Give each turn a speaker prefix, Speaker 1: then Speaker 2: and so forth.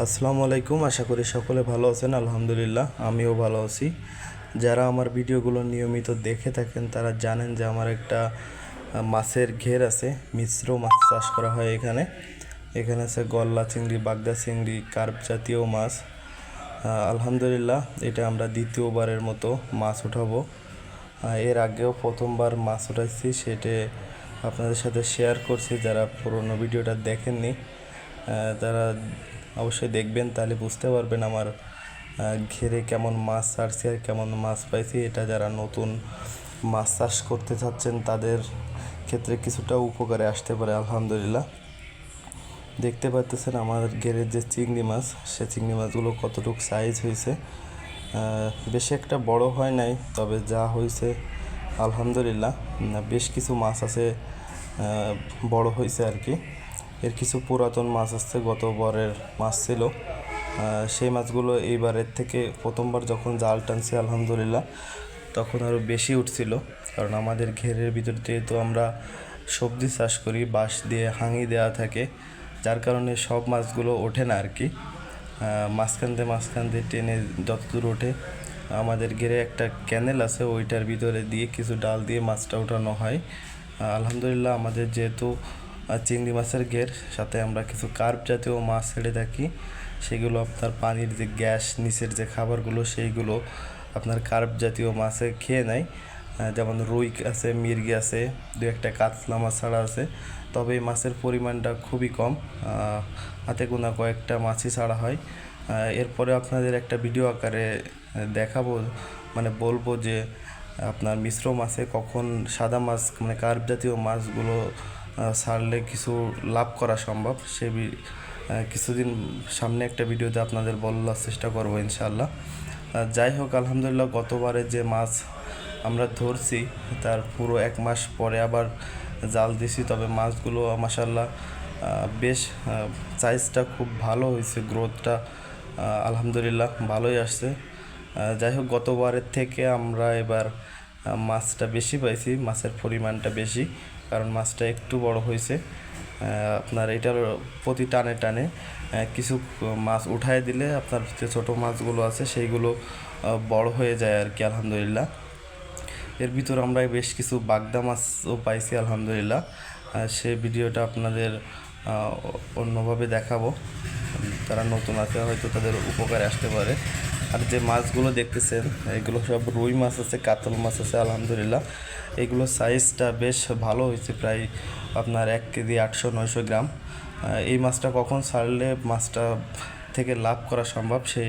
Speaker 1: আসসালামু আলাইকুম, আশা করি সকলে ভালো আছেন, আলহামদুলিল্লাহ, আমিও ভালো আছি। যারা আমার ভিডিওগুলো নিয়মিত দেখে থাকেন, তারা জানেন যে আমার একটা মাছের ঘের আছে, মিশ্র মাছ চাষ করা হয় এখানে। এখানে আছে গল্লা চিংড়ি, বাগদা চিংড়ি, কার্প জাতীয় মাছ। আলহামদুলিল্লাহ, এটা আমরা দ্বিতীয়বারের মতো মাছ উঠাবো। এর আগেও প্রথমবার মাছ উঠাইছি, সেটা আপনাদের সাথে শেয়ার করছি, যারা পুরোনো ভিডিওটা দেখেননি তারা অবশ্যই দেখবেন, তাহলে বুঝতে পারবেন আমার ঘেরে কেমন মাছ ছাড়ছি আর কেমন মাছ পাইছি। এটা যারা নতুন মাছ চাষ করতে চাচ্ছেন, তাদের ক্ষেত্রে কিছুটা উপকারে আসতে পারে, আলহামদুলিল্লাহ। দেখতে পাচ্তেছেন আমার ঘেরের যে চিংড়ি মাছ, সে চিংড়ি মাছগুলো কতটুকু সাইজ হয়েছে বেশি একটা বড় হয় নাই, তবে যা হয়েছে আলহামদুলিল্লাহ। বেশ কিছু মাছ আছে বড় হয়েছে আর কি। এর কিছু পুরাতন মাছ আছে গতবারের মাছ ছিল। সেই মাছগুলো এইবারের থেকে প্রথমবার যখন জাল টানছি, আলহামদুলিল্লাহ, তখন আরও বেশি উঠছিল। কারণ আমাদের ঘেরের ভিতর দিয়ে তো আমরা সবজি চাষ করি, বাঁশ দিয়ে হাঙি দেওয়া থাকে, যার কারণে সব মাছগুলো ওঠে না আর কি। মাঝখান দিয়ে মাঝখান দিয়ে টেনে যতদূর ওঠে, আমাদের ঘেরে একটা ক্যানেল আছে, ওইটার ভিতরে দিয়ে কিছু ডাল দিয়ে মাছটা ওঠানো হয়। আলহামদুলিল্লাহ আমাদের যেহেতু চিংড়ি মাছের ঘের, সাথে আমরা কিছু কার্প জাতীয় মাছ ছেড়ে থাকি। সেগুলো আপনার পানির যে গ্যাস, নিচের যে খাবারগুলো, সেইগুলো আপনার কার্প জাতীয় মাছে খেয়ে নেয়। যেমন রুই আছে, মির্গি আছে, দু একটা কাতলা মাছ ছাড়া আছে। তবে এই মাছের পরিমাণটা খুবই কম হাতে গোনা কয়েকটা মাছই ছাড়া হয়। এরপরে আপনাদের একটা ভিডিও আকারে দেখাবো মানে বলব যে আপনার মিশ্র মাছে কখন সাদা মাছ মানে কার্প জাতীয় মাছগুলো ছাড়লে কিছু লাভ করা সম্ভব? সে কিছুদিন সামনে একটা ভিডিওতে আপনাদের বলার চেষ্টা করব ইনশাল্লাহ যাই হোক, আলহামদুলিল্লাহ গতবারে যে মাছ আমরা ধরছি, তার পুরো এক মাস পরে আবার জাল দিছি, তবে মাছগুলো মাসাল্লাহ বেশ সাইজটা খুব ভালো হয়েছে গ্রোথটা আলহামদুলিল্লাহ ভালোই আসছে। যাই হোক, গতবারের থেকে আমরা এবার মাছটা বেশি পাইছি, মাছের পরিমাণটা বেশি, কারণ মাছটা একটু বড় হয়েছে আপনার এটার প্রতি টানে টানে কিছু মাছ উঠায় দিলে আপনার যে ছোটো মাছগুলো আছে সেইগুলো বড় হয়ে যায় আর কি, আলহামদুলিল্লাহ। এর ভিতর আমরা বেশ কিছু বাগদা মাছও পাইছি, আলহামদুলিল্লাহ। সে ভিডিওটা আপনাদের অন্যভাবে দেখাবো। তারা নতুন আছে, হয়তো তাদের উপকারে আসতে পারে। আর যে মাছগুলো দেখতেছেন, এগুলো সব রুই মাছ আছে, কাতল মাছ আছে, আলহামদুলিল্লাহ। এগুলো সাইজটা বেশ ভালো হয়েছে, প্রায় আপনার এক কেজি আটশো নয়শো গ্রাম। এই মাছটা কখন ছাড়লে মাছটা থেকে লাভ করা সম্ভব? সেই